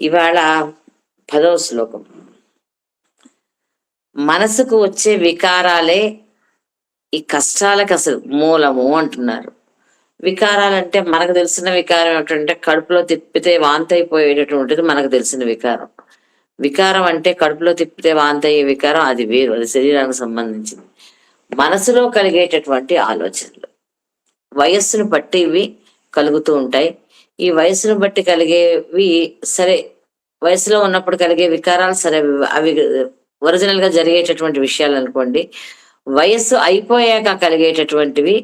ఇవాళ పదో శ్లోకం. మనసుకు వచ్చే వికారాలే ఈ కష్టాలకు అసలు మూలము అంటున్నారు. వికారాలంటే మనకు తెలిసిన వికారం ఏమిటంటే కడుపులో తిప్పితే వాంత అయిపోయేటటువంటిది మనకు తెలిసిన వికారం. వికారం అంటే కడుపులో తిప్పితే వాంత అయ్యే వికారం అది వేరు అది శరీరానికి సంబంధించింది. మనసులో కలిగేటటువంటి ఆలోచనలు. వయస్సును బట్టి ఇవి కలుగుతూ ఉంటాయి. ఈ వయసును బట్టి కలిగేవి సరే వయసులో ఉన్నప్పుడు కలిగే వికారాలు సరే అవి ఒరిజినల్గా జరిగేటటువంటి విషయాలు అనుకోండి. వయస్సు అయిపోయాక కలిగేటటువంటివి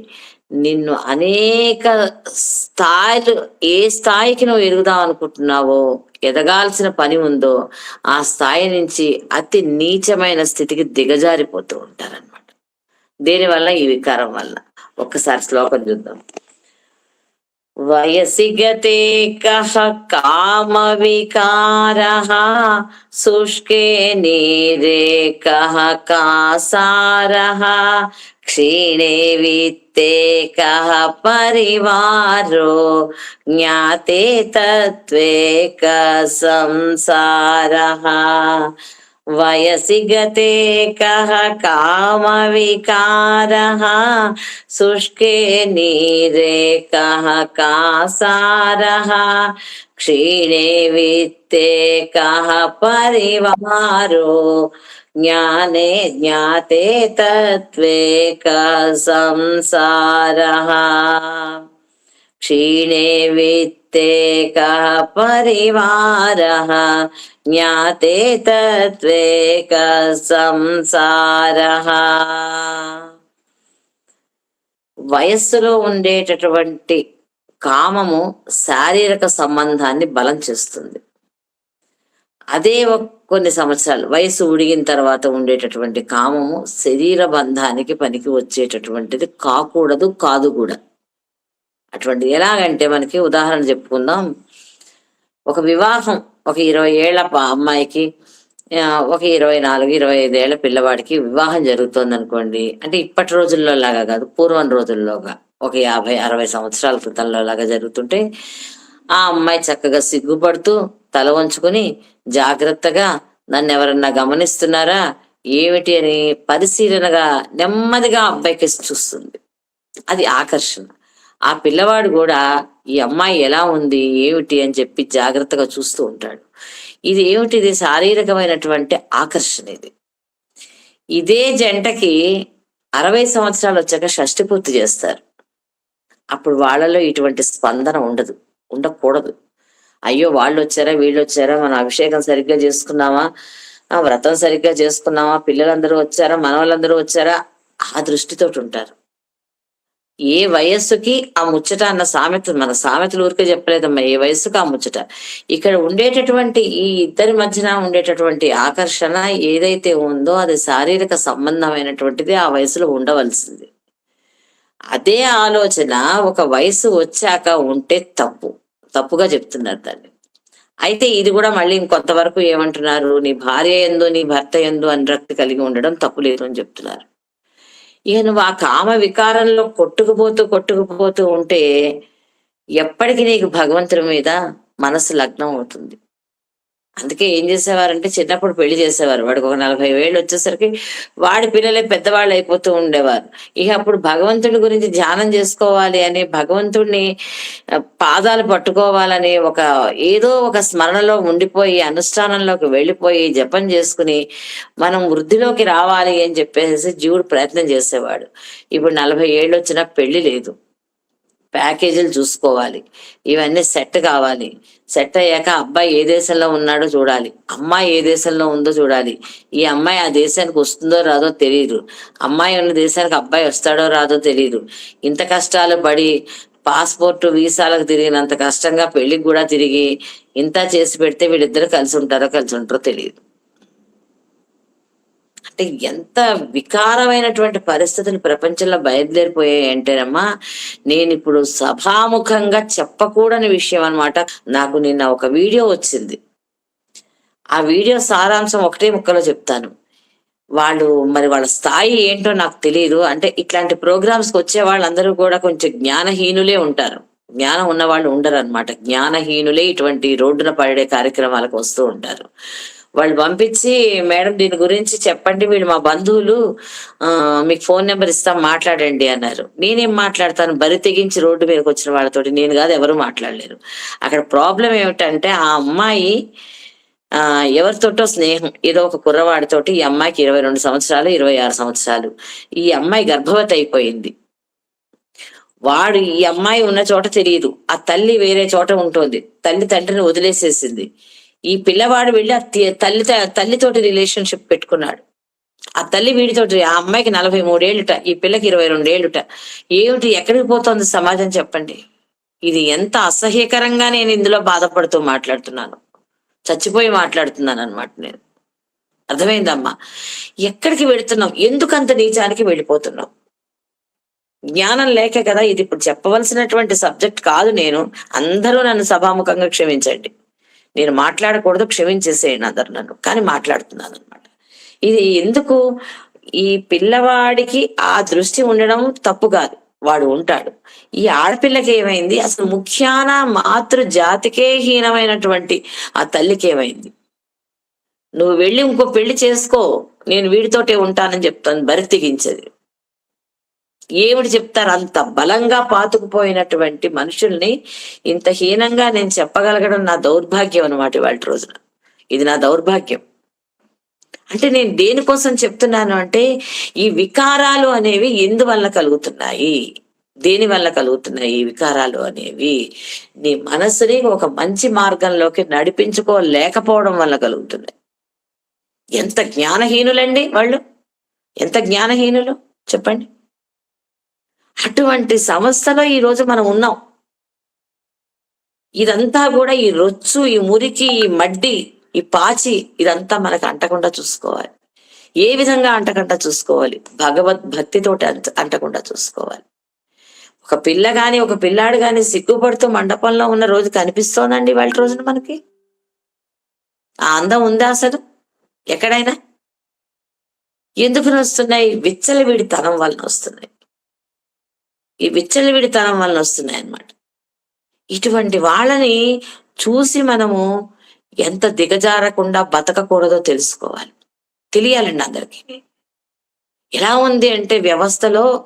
నిన్ను అనేక స్థాయిలు ఏ స్థాయికి నువ్వు ఎదుగుదాం అనుకుంటున్నావో ఎదగాల్సిన పని ఉందో ఆ స్థాయి నుంచి అతి నీచమైన స్థితికి దిగజారిపోతూ ఉంటారనమాట దేనివల్ల? ఈ వికారం వల్ల. ఒక్కసారి శ్లోకం చూద్దాం. वयसि गते कः कामविकारः? शुष्के नीरे कः कासारः? क्षीणे वित्ते कः परिवारो? ज्ञाते तत्त्वे तत्त्वेक संसारः? వయసి గతే కహ కామ వికార శుష్కే నీరే కహ కాసార క్షీణే విత్తే కహ పరివారో జ్ఞానే జ్ఞాతే తత్వే క సంసార క్షీణే విత్తే కః పరివారः జ్ఞాతే తత్వే క సంసారः వయస్సులో ఉండేటటువంటి కామము శారీరక సంబంధాన్ని బలం చేస్తుంది. అదే కొన్ని సంవత్సరాలు వయసు ఉడిగిన తర్వాత ఉండేటటువంటి కామము శరీర బంధానికి పనికి వచ్చేటటువంటిది కాకూడదు కాదు కూడా. అటువంటి ఎలాగంటే మనకి ఉదాహరణ చెప్పుకుందాం. ఒక వివాహం ఒక ఇరవై ఏళ్ళ అమ్మాయికి ఒక ఇరవై నాలుగు ఇరవై ఐదు పిల్లవాడికి వివాహం జరుగుతోంది అనుకోండి అంటే ఇప్పటి రోజుల్లో లాగా కాదు పూర్వం రోజుల్లోగా. ఒక యాభై అరవై సంవత్సరాల క్రితంలో లాగా జరుగుతుంటే ఆ అమ్మాయి చక్కగా సిగ్గుపడుతూ తల వంచుకుని జాగ్రత్తగా నన్ను ఎవరన్నా గమనిస్తున్నారా? ఏమిటి అని పరిశీలనగా నెమ్మదిగా అబ్బాయికి చూస్తుంది. అది ఆకర్షణ. ఆ పిల్లవాడు కూడా ఈ అమ్మాయి ఎలా ఉంది ఏమిటి అని చెప్పి జాగ్రత్తగా చూస్తూ ఉంటాడు. ఇది ఏమిటిది? శారీరకమైనటువంటి ఆకర్షణ ఇది. ఇదే జంటకి అరవై సంవత్సరాలు వచ్చాక షష్టి పూర్తి చేస్తారు. అప్పుడు వాళ్ళలో ఇటువంటి స్పందన ఉండదు ఉండకూడదు. అయ్యో వాళ్ళు వచ్చారా వీళ్ళు వచ్చారా మన అభిషేకం సరిగ్గా చేసుకున్నామా ఆ వ్రతం సరిగ్గా చేసుకున్నామా పిల్లలందరూ వచ్చారా మనవాళ్ళందరూ వచ్చారా ఆ దృష్టితోటి ఉంటారు. ఏ వయస్సుకి ఆ ముచ్చట అన్న సామెత మన సామెతలు ఊరికే చెప్పలేదమ్మా ఏ వయస్సుకి ఆ ముచ్చట? ఇక్కడ ఉండేటటువంటి ఈ ఇద్దరి మధ్యన ఉండేటటువంటి ఆకర్షణ ఏదైతే ఉందో అది శారీరక సంబంధమైనటువంటిది ఆ వయసులో ఉండవలసింది. అదే ఆలోచన ఒక వయసు వచ్చాక ఉంటే తప్పు. తప్పుగా చెప్తున్నారు దాన్ని. అయితే ఇది కూడా మళ్ళీ ఇంకొంతవరకు ఏమంటున్నారు? నీ భార్య ఎందు నీ భర్త ఎందు అనురక్తి కలిగి ఉండడం తప్పు లేదు అని చెప్తున్నారు. ఇక నువ్వు ఆ కామ వికారంలో కొట్టుకుపోతూ కొట్టుకుపోతూ ఉంటే ఎప్పటికీ నీకు భగవంతుడి మీద మనసు లగ్నం అవుతుంది. అందుకే ఏం చేసేవారంటే చిన్నప్పుడు పెళ్ళి చేసేవారు. వాడికి ఒక నలభై వేళ్ళు వచ్చేసరికి వాడి పిల్లలే పెద్దవాళ్ళు అయిపోతూ ఉండేవారు. ఇక అప్పుడు భగవంతుడి గురించి ధ్యానం చేసుకోవాలి అని భగవంతుడిని పాదాలు పట్టుకోవాలని ఒక ఏదో ఒక స్మరణలో ఉండిపోయి అనుష్ఠానంలోకి వెళ్ళిపోయి జపం చేసుకుని మనం వృద్ధిలోకి రావాలి అని చెప్పేసి జీవుడు ప్రయత్నం చేసేవాడు. ఇప్పుడు నలభై ఏళ్ళు వచ్చినా పెళ్ళి లేదు. ప్యాకేజీలు చూసుకోవాలి. ఇవన్నీ సెట్ కావాలి. సెట్ అయ్యాక అబ్బాయి ఏ దేశంలో ఉన్నాడో చూడాలి. అమ్మాయి ఏ దేశంలో ఉందో చూడాలి. ఈ అమ్మాయి ఆ దేశానికి వస్తుందో రాదో తెలియదు అమ్మాయి ఉన్న దేశానికి అబ్బాయి వస్తాడో రాదో తెలియదు ఇంత కష్టాలు పడి పాస్పోర్ట్ వీసాలకు తిరిగినంత కష్టంగా పెళ్ళికి కూడా తిరిగి ఇంత చేసి పెడితే వీళ్ళిద్దరు కలిసి ఉంటారో కలిసి ఉంటారో తెలియదు అంటే ఎంత వికారమైనటువంటి పరిస్థితులు ప్రపంచంలో బయలుదేరిపోయాయి అంటేనమ్మా నేను ఇప్పుడు సభాముఖంగా చెప్పకూడని విషయం అన్నమాట. నాకు నిన్న ఒక వీడియో వచ్చింది. ఆ వీడియో సారాంశం ఒకటే ముక్కలో చెప్తాను. వాళ్ళు మరి వాళ్ళ స్థాయి ఏంటో నాకు తెలియదు అంటే ఇట్లాంటి ప్రోగ్రామ్స్కి వచ్చే వాళ్ళందరూ కూడా కొంచెం జ్ఞానహీనులే ఉంటారు. జ్ఞానం ఉన్న వాళ్ళు ఉండరు అనమాట జ్ఞానహీనులే ఇటువంటి రోడ్డున పడే కార్యక్రమాలకు వస్తూ ఉంటారు. వాళ్ళు పంపించి మేడం దీని గురించి చెప్పండి వీళ్ళు మా బంధువులు ఆ, మీకు ఫోన్ నెంబర్ ఇస్తాం మాట్లాడండి అన్నారు. నేనేం మాట్లాడతాను? బరి తెగించి రోడ్డు మీదకి వచ్చిన వాళ్ళతోటి. నేను కాదు ఎవరు మాట్లాడలేరు. అక్కడ ప్రాబ్లం ఏమిటంటే ఆ అమ్మాయి ఆ ఎవరితోటో స్నేహం. ఏదో ఒక కుర్రవాడితోటి ఈ అమ్మాయికి ఇరవై రెండు సంవత్సరాలు ఇరవై ఆరు సంవత్సరాలు. ఈ అమ్మాయి గర్భవతి అయిపోయింది. వాడు ఈ అమ్మాయి ఉన్న చోట తెలియదు. ఆ తల్లి వేరే చోట ఉంటుంది. తల్లి తండ్రిని వదిలేసేసింది. ఈ పిల్లవాడు వెళ్ళి ఆ తల్లి తల్లితోటి రిలేషన్షిప్ పెట్టుకున్నాడు. ఆ తల్లి వీడితోటి ఆ అమ్మాయికి నలభై మూడేళ్ళుట ఈ పిల్లకి ఇరవై రెండేళ్ళుట. ఏమిటి ఎక్కడికి పోతోంది సమాజం చెప్పండి. ఇది ఎంత అసహ్యకరంగా నేను ఇందులో బాధపడుతూ మాట్లాడుతున్నాను. చచ్చిపోయి మాట్లాడుతున్నాను అనమాట నేను. అర్థమైందమ్మా? ఎక్కడికి వెళుతున్నాం ఎందుకంత నీచానికి వెళ్ళిపోతున్నాం జ్ఞానం లేక కదా ఇది. ఇప్పుడు చెప్పవలసినటువంటి సబ్జెక్ట్ కాదు నేను. అందరూ నన్ను సభాముఖంగా క్షమించండి. నేను మాట్లాడకూడదు క్షమించేసేయండి అందరు నన్ను. కానీ మాట్లాడుతున్నాను అనమాట ఇది ఎందుకు? ఈ పిల్లవాడికి ఆ దృష్టి ఉండడం తప్పు కాదు. వాడు ఉంటాడు. ఈ ఆడపిల్లకి ఏమైంది? అసలు ముఖ్యాన మాతృ జాతికే హీనమైనటువంటి ఆ తల్లికి ఏమైంది? నువ్వు వెళ్ళి ఇంకో పెళ్ళి చేసుకో. నేను వీడితోటే ఉంటానని చెప్తాను. బరి తెగించేది. ఏమిటి చెప్తారు? అంత బలంగా పాతుకుపోయినటువంటి మనుషుల్ని ఇంత హీనంగా నేను చెప్పగలగడం నా దౌర్భాగ్యం అనమాట వాళ్ళ రోజున. ఇది నా దౌర్భాగ్యం. అంటే నేను దేనికోసం చెప్తున్నాను అంటే ఈ వికారాలు అనేవి ఎందువల్ల కలుగుతున్నాయి? దేని వల్ల కలుగుతున్నాయి ఈ వికారాలు అనేవి? నీ మనసుని ఒక మంచి మార్గంలోకి నడిపించుకోలేకపోవడం వల్ల కలుగుతున్నాయి. ఎంత జ్ఞానహీనులండి వాళ్ళు? ఎంత జ్ఞానహీనులు? చెప్పండి. అటువంటి సంస్థలో ఈ రోజు మనం ఉన్నాం. ఇదంతా కూడా ఈ రొచ్చు ఈ మురికి ఈ మడ్డి ఈ పాచి ఇదంతా మనకు అంటకుండా చూసుకోవాలి. ఏ విధంగా అంటకుండా చూసుకోవాలి? భగవద్ భక్తితోటి అంట అంటకుండా చూసుకోవాలి. ఒక పిల్ల గాని ఒక పిల్లాడు గాని సిగ్గుపడుతూ మండపంలో ఉన్న రోజు కనిపిస్తోందండి వాళ్ళ రోజున మనకి? ఆ అందం ఉందా అసలు? ఎక్కడైనా? ఎందుకు వస్తున్నాయి విచ్చలవిడితనం వలన వస్తున్నాయి. ఈ విచ్చలవిడితనం వలన వస్తున్నాయి అన్నమాట. ఇటువంటి వాళ్ళని చూసి మనము ఎంత దిగజారకుండా బతకకూడదో తెలుసుకోవాలి. తెలియాలండి అందరికీ. ఎలా ఉంది అంటే వ్యవస్థలో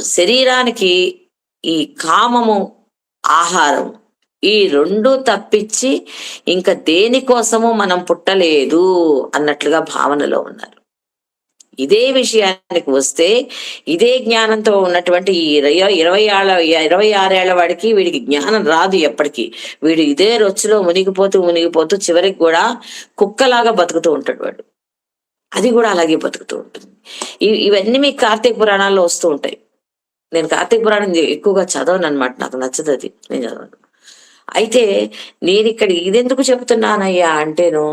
శరీరానికి ఈ కామము ఆహారం ఈ రెండు తప్పించి ఇంకా దేనికోసము మనం పుట్టలేదు అన్నట్లుగా భావనలో ఉన్నారు. ఇదే విషయానికి వస్తే ఇదే జ్ఞానంతో ఉన్నటువంటి ఈ ఇరవై ఇరవై ఏళ్ళ ఇరవై ఆరేళ్ళ వాడికి వీడికి జ్ఞానం రాదు ఎప్పటికీ. వీడు ఇదే రొచ్చులో మునిగిపోతూ మునిగిపోతూ చివరికి కూడా కుక్కలాగా బతుకుతూ ఉంటాడు వాడు. అది కూడా అలాగే బతుకుతూ ఉంటుంది. ఇవన్నీ మీకు కార్తీక పురాణాల్లో వస్తూ ఉంటాయి. నేను కార్తీక పురాణం ఎక్కువగా చదవను అనమాట నాకు నచ్చదు అది. నేను చదవను. అయితే నేను ఇక్కడ ఇదెందుకు చెప్తున్నానయ్యా అంటేను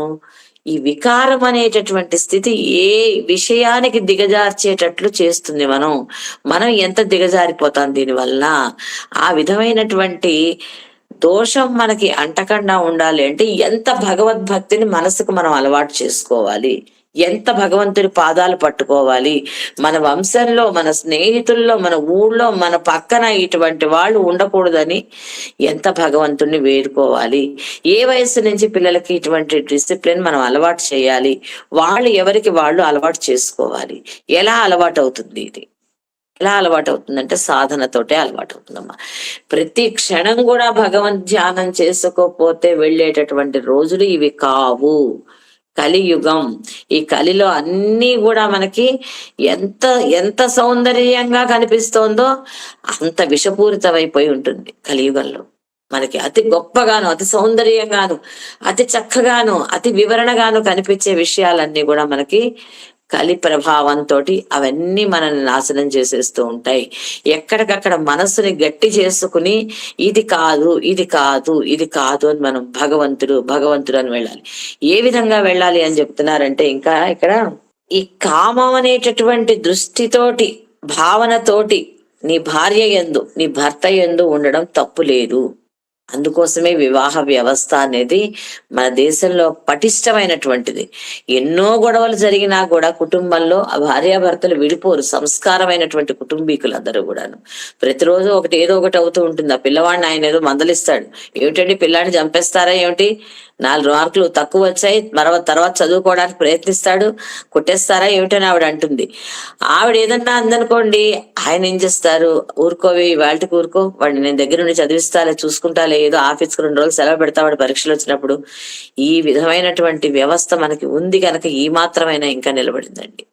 ఈ వికారం అనేటటువంటి స్థితి ఏ విషయానికి దిగజార్చేటట్లు చేస్తుంది మనం? మనం ఎంత దిగజారిపోతాం దీనివల్ల? ఆ విధమైనటువంటి దోషం మనకి అంటకుండా ఉండాలి అంటే ఎంత భగవద్భక్తిని మనసుకు మనం అలవాటు చేసుకోవాలి? ఎంత భగవంతుడి పాదాలు పట్టుకోవాలి? మన వంశంలో మన స్నేహితుల్లో మన ఊళ్ళో మన పక్కన ఇటువంటి వాళ్ళు ఉండకూడదని ఎంత భగవంతుడిని వేడుకోవాలి? ఏ వయసు నుంచి పిల్లలకి ఇటువంటి డిసిప్లిన్ మనం అలవాటు చేయాలి? వాళ్ళు ఎవరికి వాళ్ళు అలవాటు చేసుకోవాలి. ఎలా అలవాటు అవుతుంది ఇది? ఎలా అలవాటు అవుతుందంటే సాధనతోటే అలవాటు అవుతుందమ్మా ప్రతి క్షణం కూడా భగవంత్ ధ్యానం చేసుకోకపోతే వెళ్ళేటటువంటి రోజులు ఇవి కావు. కలియుగం. ఈ కలిలో అన్ని కూడా మనకి ఎంత ఎంత సౌందర్యంగా కనిపిస్తోందో అంత విషపూరితమైపోయి ఉంటుంది కలియుగంలో. మనకి అతి గొప్పగాను అతి సౌందర్యంగాను అతి చక్కగాను అతి వివరణగాను కనిపించే విషయాలన్నీ కూడా మనకి కలి ప్రభావంతో అవన్నీ మనల్ని నాశనం చేసేస్తూ ఉంటాయి. ఎక్కడికక్కడ మనస్సుని గట్టి చేసుకుని ఇది కాదు ఇది కాదు ఇది కాదు అని మనం భగవంతుడు భగవంతుడు అని వెళ్ళాలి. ఏ విధంగా వెళ్ళాలి అని చెప్తున్నారంటే ఇంకా ఇక్కడ ఈ కామం అనేటటువంటి దృష్టితోటి భావనతోటి నీ భార్య ఎందు నీ భర్త ఎందు ఉండడం తప్పు లేదు. అందుకోసమే వివాహ వ్యవస్థ అనేది మన దేశంలో పటిష్టమైనటువంటిది. ఎన్నో గొడవలు జరిగినా కూడా కుటుంబంలో ఆ భార్యాభర్తలు విడిపోరు. సంస్కారమైనటువంటి కుటుంబీకులందరూ కూడాను. ప్రతిరోజు ఒకటి ఏదో ఒకటి అవుతూ ఉంటుంది. ఆ పిల్లవాడిని ఆయన ఏదో మందలిస్తాడు. ఏమిటండి పిల్లాడిని చంపేస్తారా ఏమిటి? నాలుగు మార్కులు తక్కువ వచ్చాయి. మరవ తర్వాత చదువుకోవడానికి ప్రయత్నిస్తాడు. కొట్టేస్తారా ఏమిటని ఆవిడ అంటుంది. ఆవిడ ఏదన్నా అందనుకోండి ఆయన ఏం చేస్తారు? ఊరుకోవి వాళ్ళకి ఊరుకో. వాడిని నేను దగ్గర నుండి చదివిస్తాలే చూసుకుంటాలే ఏదో ఆఫీస్కి రెండు రోజులు సెలవు పెడతామని వాడు పరీక్షలు వచ్చినప్పుడు ఈ విధమైనటువంటి వ్యవస్థ మనకి ఉంది కనుక ఈ మాత్రమైనా ఇంకా నిలబడిందండి.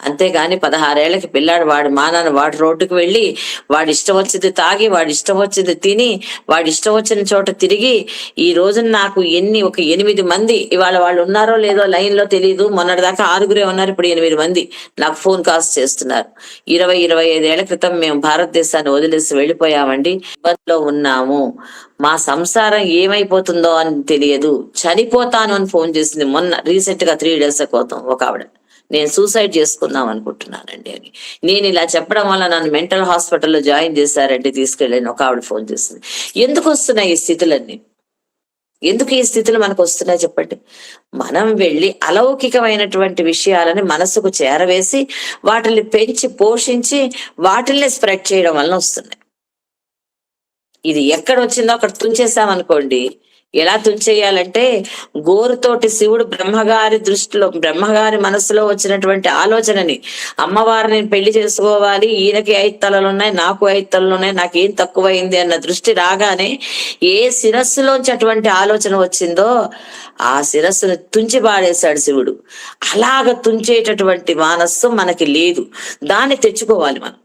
అంతేగాని పదహారేళ్ళకి పిల్లాడు వాడు మానాన్ని వాడి రోడ్డుకు వెళ్ళి వాడి ఇష్టం వచ్చింది తాగి వాడి ఇష్టం వచ్చింది తిని వాడి ఇష్టం వచ్చిన చోట తిరిగి ఈ రోజున నాకు ఎన్ని ఒక ఎనిమిది మంది ఇవాళ వాళ్ళు ఉన్నారో లేదో లైన్లో తెలియదు మొన్నటిదాకా ఆరుగురే ఉన్నారు ఇప్పుడు ఎనిమిది మంది నాకు ఫోన్ కాల్స్ చేస్తున్నారు. ఇరవై ఇరవై ఐదేళ్ళ క్రితం మేము భారతదేశాన్ని వదిలేసి వెళ్ళిపోయామండి. ఇబ్బందిలో ఉన్నాము. మా సంసారం ఏమైపోతుందో అని తెలియదు. చనిపోతాను అని ఫోన్ చేసింది మొన్న రీసెంట్గా త్రీ డేస్ క్రితం ఒక ఆవిడ. నేను సూసైడ్ చేసుకుందాం అనుకుంటున్నానండి అని. నేను ఇలా చెప్పడం వల్ల నన్ను మెంటల్ హాస్పిటల్లో జాయిన్ చేశారండి తీసుకెళ్ళాను. ఒక ఆవిడ ఫోన్ చేసింది. ఎందుకు వస్తున్నాయి ఈ స్థితులన్నీ? ఎందుకు ఈ స్థితులు మనకు వస్తున్నాయి చెప్పండి? మనం వెళ్ళి అలౌకికమైనటువంటి విషయాలని మనసుకు చేరవేసి వాటిని పెంచి పోషించి వాటిల్ని స్ప్రెడ్ చేయడం వలన వస్తున్నాయి. ఇది ఎక్కడ వచ్చిందో అక్కడ తుంచేసామనుకోండి ఎలా తుంచేయాలంటే గోరుతోటి శివుడు బ్రహ్మగారి దృష్టిలో బ్రహ్మగారి మనసులో వచ్చినటువంటి ఆలోచనని అమ్మవారిని పెళ్ళి చేసుకోవాలి ఈయనకి ఐదు ఉన్నాయి నాకు ఐదు తలలు ఉన్నాయి నాకేం తక్కువైంది అన్న దృష్టి రాగానే ఏ శిరస్సులోంచి అటువంటి ఆలోచన వచ్చిందో ఆ శిరస్సును తుంచి పాడేశాడు శివుడు. అలాగ తుంచేటటువంటి మనస్సు మనకి లేదు. దాన్ని తెచ్చుకోవాలి మనం.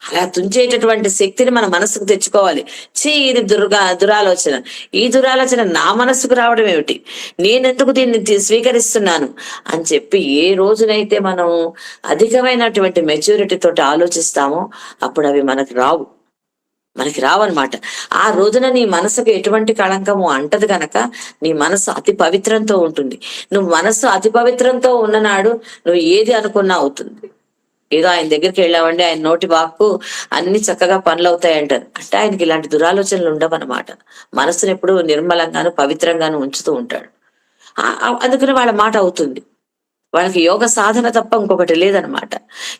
అలా తుంచేటటువంటి శక్తిని మన మనసుకు తెచ్చుకోవాలి. చీ ఇది దుర్గా దురాలోచన. ఈ దురాలోచన నా మనసుకు రావడం ఏమిటి? నేనెందుకు దీన్ని స్వీకరిస్తున్నాను? అని చెప్పి ఏ రోజునైతే మనం అధికమైనటువంటి మెచ్యూరిటీ తోటి ఆలోచిస్తామో అప్పుడు అవి మనకు రావు. మనకి రావన్నమాట. ఆ రోజున నీ మనసుకు ఎటువంటి కళంకము అంటది గనక నీ మనసు అతి పవిత్రంతో ఉంటుంది. నువ్వు మనసు అతి పవిత్రంతో ఉన్ననాడు నువ్వు ఏది అనుకున్నా అవుతుంది. ఏదో ఆయన దగ్గరికి వెళ్ళామండి. ఆయన నోటి వాక్కు అన్ని చక్కగా పనులు అవుతాయంటారు అంటే ఆయనకి ఇలాంటి దురాలోచనలు ఉండవన్నమాట. మనసును ఎప్పుడు నిర్మలంగాను పవిత్రంగాను ఉంచుతూ ఉంటాడు. ఆ- అందుకని వాళ్ళ మాట అవుతుంది. వాళ్ళకి యోగ సాధన తప్ప ఇంకొకటి లేదనమాట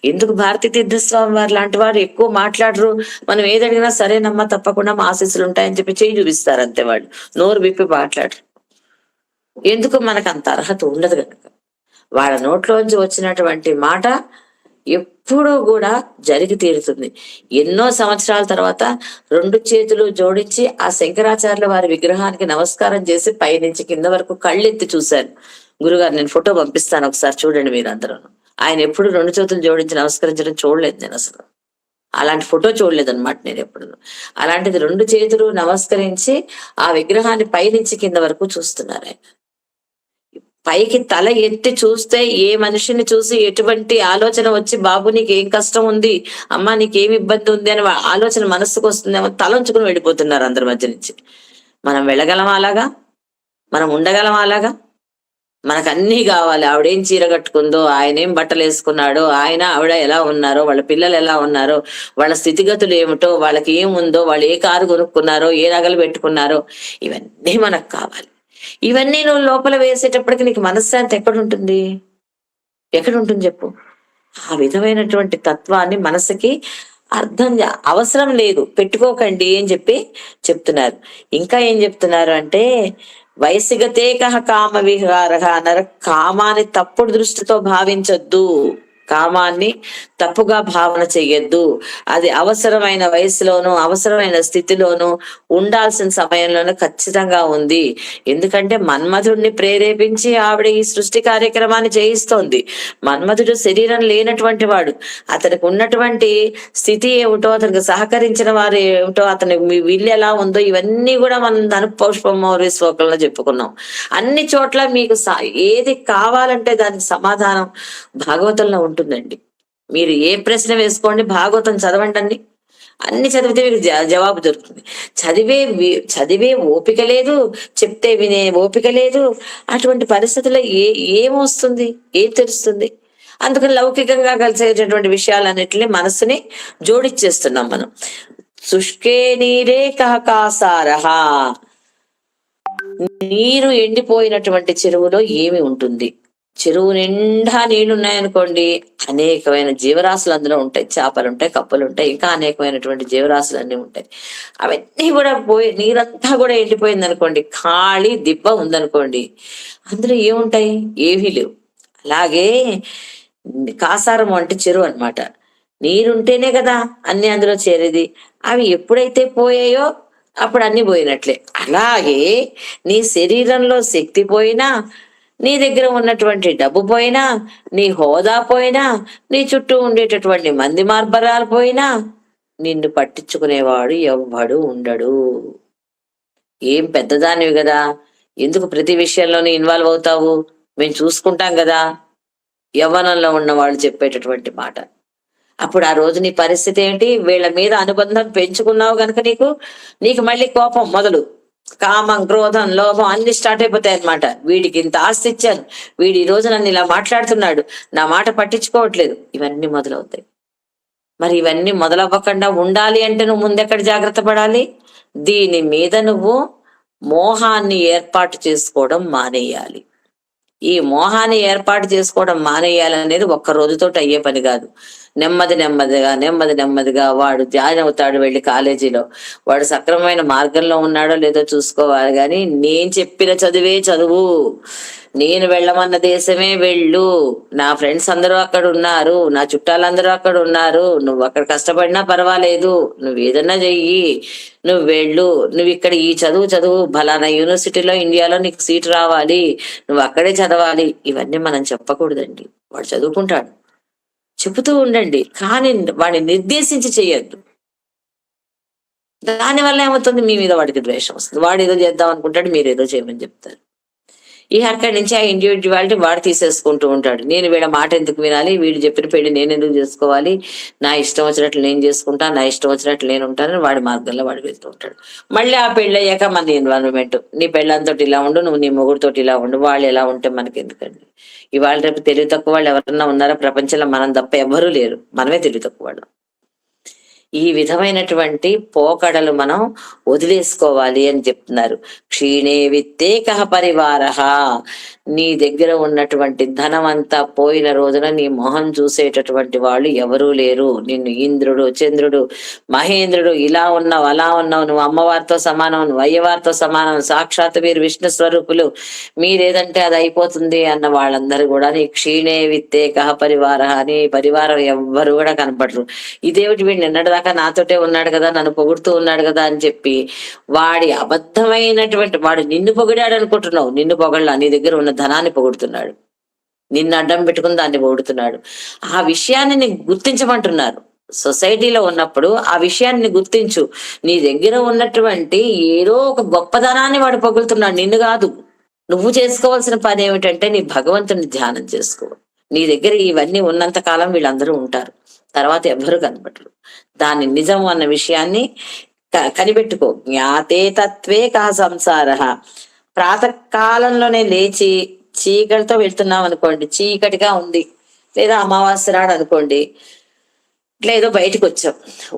ఎందుకు భారతీ తీర్థస్వామి వారు లాంటి వారు ఎక్కువ మాట్లాడరు? మనం ఏది అడిగినా సరేనమ్మా తప్పకుండా మా ఆశీస్సులు ఉంటాయని చెప్పి చేయి చూపిస్తారు అంతే వాళ్ళు. నోరు విప్పి మాట్లాడరు. ఎందుకు మనకు అంత అర్హత ఉండదు కనుక వాళ్ళ నోట్లోంచి వచ్చినటువంటి మాట ఎప్పుడూ కూడా జరిగి తీరుతుంది. ఎన్నో సంవత్సరాల తర్వాత రెండు చేతులు జోడించి ఆ శంకరాచార్యుల వారి విగ్రహానికి నమస్కారం చేసి పైనుంచి కింద వరకు కళ్ళెత్తి చూశాను. గురుగారు నేను ఫోటో పంపిస్తాను ఒకసారి చూడండి మీరు అందరూ ఆయన ఎప్పుడు రెండు చేతులు జోడించి నమస్కరించడం చూడలేదు నేను అసలు. అలాంటి ఫోటో చూడలేదు అనమాట నేను ఎప్పుడు. అలాంటిది రెండు చేతులు నమస్కరించి ఆ విగ్రహాన్ని పైనుంచి కింద వరకు చూస్తున్నారు ఆయన. పైకి తల ఎత్తి చూస్తే ఏ మనిషిని చూసి ఎటువంటి ఆలోచన వచ్చి బాబు నీకు ఏం కష్టం ఉంది? అమ్మా నీకేం ఇబ్బంది ఉంది? అని ఆలోచన మనస్సుకు వస్తుందేమో తలంచుకుని వెళ్ళిపోతున్నారు అందరి మధ్య నుంచి. మనం వెళ్ళగలం అలాగా? మనం ఉండగలం అలాగా? మనకు అన్నీ కావాలి. ఆవిడేం చీర కట్టుకుందో ఆయన ఏం బట్టలు వేసుకున్నాడో ఆయన ఆవిడ ఎలా ఉన్నారో వాళ్ళ పిల్లలు ఎలా ఉన్నారో వాళ్ళ స్థితిగతులు ఏమిటో వాళ్ళకి ఏముందో వాళ్ళు ఏ కారు కొనుక్కున్నారో ఏ నగలు పెట్టుకున్నారో ఇవన్నీ మనకు కావాలి. ఇవన్నీ నువ్వు లోపల వేసేటప్పటికి నీకు మనశ్శాంతి ఎక్కడ ఉంటుంది ఎక్కడ ఉంటుంది చెప్పు. ఆ విధమైనటువంటి తత్వాన్ని మనసుకి అర్థం అవసరం లేదు. పెట్టుకోకండి అని చెప్పి చెప్తున్నారు. ఇంకా ఏం చెప్తున్నారు అంటే వయసిగతే కహ కామ విహార అన్నారు కామాన్ని తప్పుడు దృష్టితో భావించొద్దు. కామాన్ని తప్పుగా భావన చెయ్యొద్దు. అది అవసరమైన వయసులోను అవసరమైన స్థితిలోను ఉండాల్సిన సమయంలోనూ ఖచ్చితంగా ఉంది. ఎందుకంటే మన్మధుడిని ప్రేరేపించి ఆవిడ ఈ సృష్టి కార్యక్రమాన్ని చేయిస్తోంది. మన్మధుడు శరీరం లేనటువంటి వాడు. అతనికి ఉన్నటువంటి స్థితి ఏమిటో అతనికి సహకరించిన వారు ఏమిటో అతని మీ విల్లు ఎలా ఉందో ఇవన్నీ కూడా మనం ధనుపౌష్పమౌరి శ్లోకంలో చెప్పుకున్నాం. అన్ని చోట్ల మీకు ఏది కావాలంటే దానికి సమాధానం భాగవతంలో ఉంటుందండి. మీరు ఏ ప్రశ్న వేసుకోండి భాగవతం చదవండి అండి అన్ని చదివితే మీకు జ- జవాబు దొరుకుతుంది. చదివే చదివే ఓపిక లేదు చెప్తే వినే ఓపిక లేదు. అటువంటి పరిస్థితుల్లో ఏ ఏమొస్తుంది? ఏ తెలుస్తుంది? అందుకని లౌకికంగా కలిసేటటువంటి విషయాలన్నింటినీ మనసుని జోడిచ్చేస్తున్నాం మనం. శుష్కే నీరే కహకాసారహ నీరు ఎండిపోయినటువంటి చెరువులో ఏమి ఉంటుంది? చెరువు నిండా నీళ్ళు ఉన్నాయనుకోండి అనేకమైన జీవరాశులు అందులో ఉంటాయి. చేపలు ఉంటాయి కప్పలు ఉంటాయి ఇంకా అనేకమైనటువంటి జీవరాశులు అన్ని ఉంటాయి. అవన్నీ కూడా పోయి నీరంతా కూడా ఎండిపోయింది అనుకోండి ఖాళీ దిబ్బ ఉందనుకోండి అందులో ఏముంటాయి? ఏవీ లేవు. అలాగే కాసారం అంటే చెరువు అనమాట నీరుంటేనే కదా అన్ని అందులో చేరేది. అవి ఎప్పుడైతే పోయాయో అప్పుడు అన్ని పోయినట్లే. అలాగే నీ శరీరంలో శక్తి పోయినా నీ దగ్గర ఉన్నటువంటి డబ్బు పోయినా నీ హోదా పోయినా నీ చుట్టూ ఉండేటటువంటి మంది మార్బరాలు పోయినా నిన్ను పట్టించుకునేవాడు ఎవ్వడు ఉండడు. ఏం పెద్దదానివి కదా. ఎందుకు ప్రతి విషయంలోనూ ఇన్వాల్వ్ అవుతావు? మేము చూసుకుంటాం కదా. యవ్వనంలో ఉన్న వాళ్ళు చెప్పేటటువంటి మాట. అప్పుడు ఆ రోజు నీ పరిస్థితి ఏంటి? వీళ్ళ మీద అనుబంధం పెంచుకున్నావు కనుక నీకు నీకు మళ్ళీ కోపం మొదలు. కామం క్రోధం లోభం అన్ని స్టార్ట్ అయిపోతాయి అనమాట వీడికి ఇంత ఆస్తి ఇచ్చాను. వీడి ఈ రోజు నన్ను ఇలా మాట్లాడుతున్నాడు. నా మాట పట్టించుకోవట్లేదు. ఇవన్నీ మొదలవుతాయి. మరి ఇవన్నీ మొదలవ్వకుండా ఉండాలి అంటే నువ్వు ముందెక్కడ జాగ్రత్త పడాలి? దీని మీద నువ్వు మోహాన్ని ఏర్పాటు చేసుకోవడం మానేయాలి. ఈ మోహాన్ని ఏర్పాటు చేసుకోవడం మానేయాలనేది ఒక్క రోజుతోటి అయ్యే పని కాదు. నెమ్మది నెమ్మదిగా నెమ్మది నెమ్మదిగా వాడు జాయిన్ అవుతాడు వెళ్ళి కాలేజీలో. వాడు సక్రమమైన మార్గంలో ఉన్నాడో లేదో చూసుకోవాలి కానీ నేను చెప్పిన చదివే చదువు. నేను వెళ్ళమన్న దేశమే వెళ్ళు. నా ఫ్రెండ్స్ అందరూ అక్కడ ఉన్నారు. నా చుట్టాలందరూ అక్కడ ఉన్నారు. నువ్వు అక్కడ కష్టపడినా పర్వాలేదు. నువ్వు ఏదన్నా చెయ్యి. నువ్వు వెళ్ళు. నువ్వు ఇక్కడ ఈ చదువు చదువు. ఫలానా యూనివర్సిటీలో ఇండియాలో నీకు సీట్ రావాలి. నువ్వు అక్కడే చదవాలి. ఇవన్నీ మనం చెప్పకూడదండి. వాడు చదువుకుంటాడు. చెబుతూ ఉండండి. కానీ వాడిని నిర్దేశించి చేయొద్దు దానివల్ల ఏమవుతుంది? మీ మీద వాడికి ద్వేషం వస్తుంది. వాడు ఏదో చేద్దాం అనుకుంటాడు. మీరు ఏదో చేయమని చెప్తారు. ఈ అక్కడి నుంచి ఆ ఇండివిజువాలిటీ వాడు తీసేసుకుంటూ ఉంటాడు. నేను వీళ్ళ మాట ఎందుకు వినాలి? వీడు చెప్పిన పెళ్ళి నేను ఎందుకు చేసుకోవాలి? నా ఇష్టం వచ్చినట్లు నేను చేసుకుంటా నా ఇష్టం వచ్చినట్లు నేను ఉంటానని వాడి మార్గంలో వాడు వెళ్తూ ఉంటాడు. మళ్ళీ ఆ పెళ్ళి అయ్యాక మన ఎన్వైరన్మెంట్ నీ పెళ్ళంతో ఇలా ఉండు నువ్వు నీ మొగుడితో ఇలా ఉండు వాళ్ళు ఎలా ఉంటే మనకి ఎందుకండి ఇవాళ రేపు తెలివి తక్కువ వాళ్ళు ఎవరన్నా ఉన్నారా? ప్రపంచంలో మనం తప్ప ఎవరూ లేరు. మనమే తెలివి తక్కువ వాళ్ళం. ఈ విధమైనటువంటి పోకడలు మనం వదిలేసుకోవాలి అని చెప్తున్నారు. క్షీణే విత్తే కహ పరివార. నీ దగ్గర ఉన్నటువంటి ధనం అంతా పోయిన రోజున నీ మొహం చూసేటటువంటి వాళ్ళు ఎవరూ లేరు. నిన్ను ఇంద్రుడు చంద్రుడు మహేంద్రుడు ఇలా ఉన్నావు అలా ఉన్నావు. నువ్వు అమ్మవారితో సమానం నువ్వు అయ్యవారితో సమానం సాక్షాత్ మీరు విష్ణు స్వరూపులు. మీరేదంటే అది అయిపోతుంది అన్న వాళ్ళందరూ కూడా నీ క్షీణే విత్తే కహ పరివార అని పరివారం ఎవ్వరు కూడా కనపడరు. ఇదేమిటి వీడు దాకా నాతోటే ఉన్నాడు కదా నన్ను పొగుడుతూ ఉన్నాడు కదా అని చెప్పి వాడి అబద్ధమైనటువంటి వాడు నిన్ను పొగిడాడు అనుకుంటున్నావు నిన్ను పొగళ్ళ నీ దగ్గర ఉన్న ధనాన్ని పొగుడుతున్నాడు. నిన్ను అడ్డం పెట్టుకుని దాన్ని పొగుడుతున్నాడు. ఆ విషయాన్ని నీకు గుర్తించమంటున్నారు. సొసైటీలో ఉన్నప్పుడు ఆ విషయాన్ని గుర్తించు. నీ దగ్గర ఉన్నటువంటి ఏదో ఒక గొప్పదనాన్ని వాడు పొగులుతున్నాడు నిన్ను కాదు. నువ్వు చేసుకోవాల్సిన పని ఏమిటంటే నీ భగవంతుని ధ్యానం చేసుకో. నీ దగ్గర ఇవన్నీ ఉన్నంత కాలం వీళ్ళందరూ ఉంటారు. తర్వాత ఎవ్వరు కనపడరు దాని నిజం అన్న విషయాన్ని కనిపెట్టుకో. జ్ఞాతే తత్వే కా సంసార. ప్రాతకాలంలోనే లేచి చీకటితో వెళ్తున్నాం అనుకోండి చీకటిగా ఉంది. లేదా అమావాస్య రాడు అనుకోండి లేదో బయటకు వచ్చాం.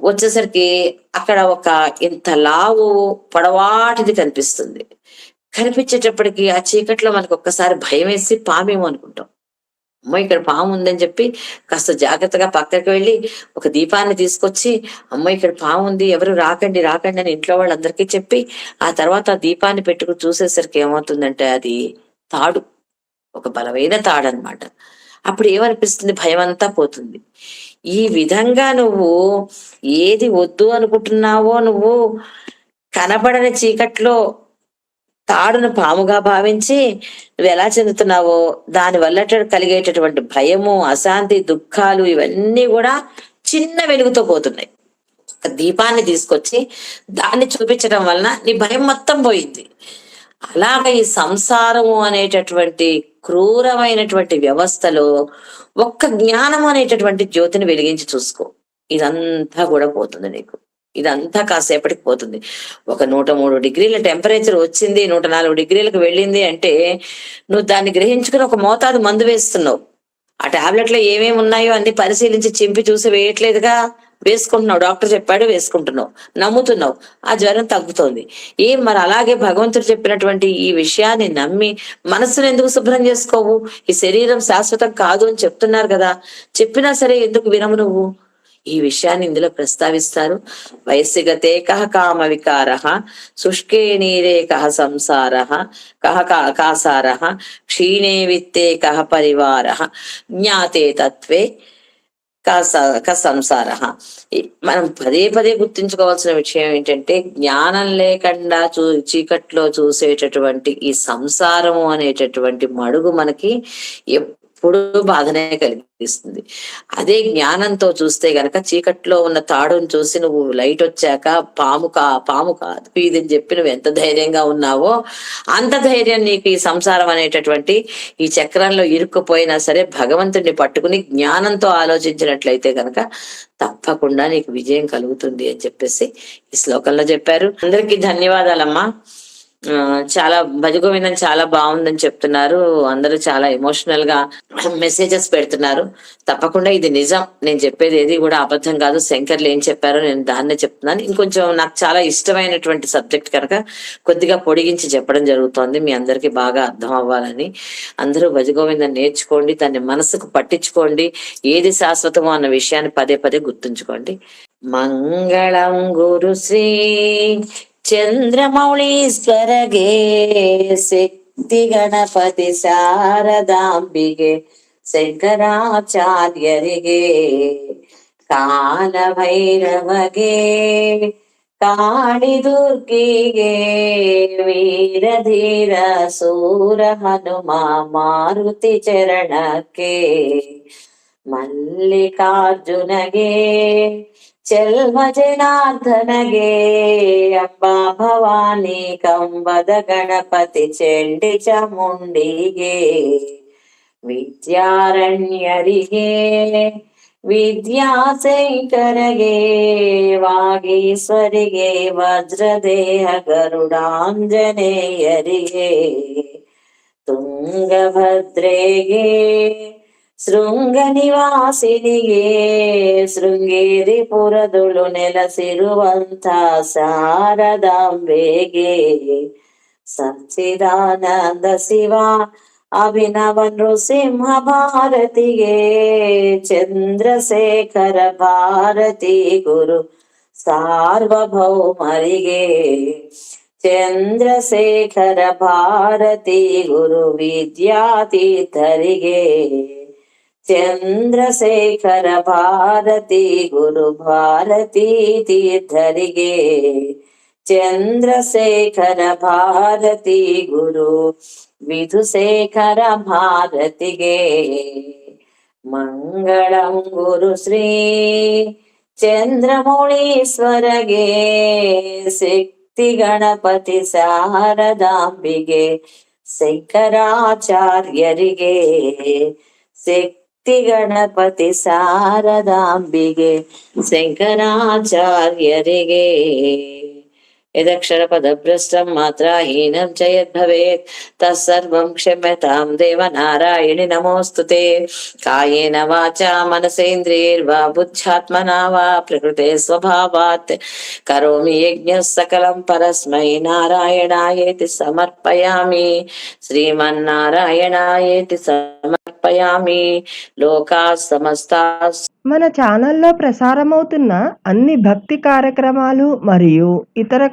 వచ్చేసరికి అక్కడ ఒక ఇంత లావు పొడవాటిది కనిపిస్తుంది. కనిపించేటప్పటికి ఆ చీకట్లో మనకు ఒక్కసారి భయం వేసి పామేమో అనుకుంటాం. అమ్మో ఇక్కడ పాము ఉందని చెప్పి కాస్త జాగ్రత్తగా పక్కకి వెళ్ళి ఒక దీపాన్ని తీసుకొచ్చి అమ్మో ఇక్కడ పాము ఉంది ఎవరు రాకండి రాకండి అని ఇంట్లో వాళ్ళందరికీ చెప్పి ఆ తర్వాత ఆ దీపాన్ని పెట్టుకుని చూసేసరికి ఏమవుతుందంటే అది తాడు ఒక బలమైన తాడు అనమాట అప్పుడు ఏమనిపిస్తుంది? భయం అంతా పోతుంది. ఈ విధంగా నువ్వు ఏది వద్దు అనుకుంటున్నావో నువ్వు కనబడని చీకట్లో తాడును పాముగా భావించి నువ్వు ఎలా చెందుతున్నావో దాని వల్ల కలిగేటటువంటి భయము అశాంతి దుఃఖాలు ఇవన్నీ కూడా చిన్న వెలుగుతో పోతున్నాయి. ఒక దీపాన్ని తీసుకొచ్చి దాన్ని చూపించడం వలన నీ భయం మొత్తం పోయింది. అలాగ ఈ సంసారము అనేటటువంటి క్రూరమైనటువంటి వ్యవస్థలో ఒక్క జ్ఞానం అనేటటువంటి జ్యోతిని వెలిగించి చూసుకో. ఇదంతా కూడా పోతుంది నీకు. ఇదంతా కాసేపటికి పోతుంది. ఒక నూట మూడు డిగ్రీల టెంపరేచర్ వచ్చింది నూట నాలుగు డిగ్రీలకు వెళ్ళింది అంటే నువ్వు దాన్ని గ్రహించుకుని ఒక మోతాదు మందు వేస్తున్నావు. ఆ టాబ్లెట్లో ఏమేమి ఉన్నాయో అన్ని పరిశీలించి చింపి చూసి వేయట్లేదుగా? వేసుకుంటున్నావు. డాక్టర్ చెప్పాడు వేసుకుంటున్నావు. నమ్ముతున్నావు. ఆ జ్వరం తగ్గుతోంది. ఏం మరి అలాగే భగవంతుడు చెప్పినటువంటి ఈ విషయాన్ని నమ్మి మనసును ఎందుకు శుభ్రం చేసుకోవు? ఈ శరీరం శాశ్వతం కాదు అని చెప్తున్నారు కదా. చెప్పినా సరే ఎందుకు వినము నువ్వు? ఈ విషయాన్ని ఇందులో ప్రస్తావిస్తారు. వయస్సుగతే కహ కామ వికార శుష్కే నీరే కహ సంసార కహ కా- కాసార క్షీణే విత్తే కహ పరివార జ్ఞాతే తత్వే క- క సంసార మనం పదే పదే గుర్తుంచుకోవాల్సిన విషయం ఏంటంటే జ్ఞానం లేకుండా చూ చీకట్లో చూసేటటువంటి ఈ సంసారము అనేటటువంటి మడుగు మనకి ఎప్పుడు బాధనే కలిగిస్తుంది. అదే జ్ఞానంతో చూస్తే గనక చీకట్లో ఉన్న తాడును చూసి నువ్వు లైట్ వచ్చాక పాము కా పాము కాదు. ఇది అని చెప్పి నువ్వు ఎంత ధైర్యంగా ఉన్నావో అంత ధైర్యం నీకు ఈ సంసారం అనేటటువంటి ఈ చక్రంలో ఇరుక్కుపోయినా సరే భగవంతుడిని పట్టుకుని జ్ఞానంతో ఆలోచించినట్లయితే గనక తప్పకుండా నీకు విజయం కలుగుతుంది అని చెప్పేసి ఈ శ్లోకంలో చెప్పారు. అందరికీ ధన్యవాదాలమ్మా. చాలా భజగోవిందం చాలా బాగుందని చెప్తున్నారు. అందరూ చాలా ఎమోషనల్గా మెసేజెస్ పెడుతున్నారు. తప్పకుండా ఇది నిజం. నేను చెప్పేది ఏది కూడా అబద్ధం కాదు. శంకర్లు ఏం చెప్పారో నేను దాన్నే చెప్తున్నాను. ఇంకొంచెం నాకు చాలా ఇష్టమైనటువంటి సబ్జెక్ట్ కనుక కొద్దిగా పొడిగించి చెప్పడం జరుగుతోంది. మీ అందరికి బాగా అర్థం అవ్వాలని. అందరూ భజగోవిందం నేర్చుకోండి. దాన్ని మనసుకు పట్టించుకోండి. ఏది శాశ్వతమో అన్న విషయాన్ని పదే పదే గుర్తుంచుకోండి. మంగళం గురు శ్రీ ಚಂದ್ರಮೌಳೀಶ್ವರಗೆ ಶಕ್ತಿ ಗಣಪತಿ ಶಾರದಾಂಬಿಗೆ ಶಂಕರಾಚಾರ್ಯರಿಗೆ ಕಾಲ ಭೈರವಗೆ ಕಾಳಿ ದುರ್ಗಿಗೆ ವೀರಧೀರ ಸೂರ ಹನುಮ ಮಾರುತಿ ಚರಣಕ್ಕೆ ಮಲ್ಲಿಕಾರ್ಜುನಗೆ ಚೆಲ್ಮ ಜನಾರ್ದನಗೆ ಅಂಬಾ ಭವಾನಿ ಕಂಬದ ಗಣಪತಿ ಚೆಂಡಿ ಚಾಮುಂಡಿಗೆ ವಿದ್ಯಾರಣ್ಯರಿಗೆ ವಿದ್ಯಾಶಂಕರಗೆ ವಾಗೀಶ್ವರಿಗೆ ವಜ್ರದೇಹ ಗರುಡಾಂಜನೇಯರಿಗೆ ತುಂಗಭದ್ರೆಗೆ ಶೃಂಗ ನಿವಾಸಿನಿಗೆ ಶೃಂಗೇರಿ ಪುರದುಳು ನೆಲಸಿರುವಂತ ಶಾರದಾಂಬೆಗೆ ಸಚ್ಚಿದಾನಂದ ಶಿವ ಅಭಿನವ ನೃಸಿಂಹ ಭಾರತಿಗೆ ಚಂದ್ರಶೇಖರ ಭಾರತಿ ಗುರು ಸಾರ್ವಭೌಮರಿಗೆ ಚಂದ್ರಶೇಖರ ಭಾರತಿ ಗುರು ವಿದ್ಯಾತೀರ್ಥರಿಗೆ ಚಂದ್ರಶೇಖರ ಭಾರತಿ ಗುರು ಭಾರತೀ ತೀರ್ಥರಿಗೆ. ಚಂದ್ರಶೇಖರ ಭಾರತಿ ಗುರು ವಿಧುಶೇಖರ ಭಾರತಿಗೆ ಮಂಗಳಂ ಗುರು ಶ್ರೀ ಚಂದ್ರಮೌಳೀಶ್ವರಗೆ. ಶಕ್ತಿ ಗಣಪತಿ ಶಾರದಾಂಬಿಗೆ ಶಂಕರಾಚಾರ್ಯರಿಗೆ. ಶಕ್ತಿ ಗಣಪತಿ ಸಾರದಾಂಬಿಗೆ ಶಂಕರಾಚಾರ್ಯರಿಗೆ. యదక్షర పదభ్రష్టం మాత్రహీనం చయద్భవేత్ తస్సర్వం క్షమ్యతాం దేవ నారాయణి నమోస్తు కాయేన వాచా మనసేంద్రియర్వా బుద్ధ్యాత్మనా వా ప్రకృతి స్వభావాత్ కరోమి యజ్ఞ సకలం పరస్మై నారాయణాయేతి సమర్పయామి శ్రీమన్నారాయణాయేతి సమర్పయామి లోకా సమస్త మన ఛానల్లో ప్రసారమవుతున్న అన్ని భక్తి కార్యక్రమాలు మరియు ఇతర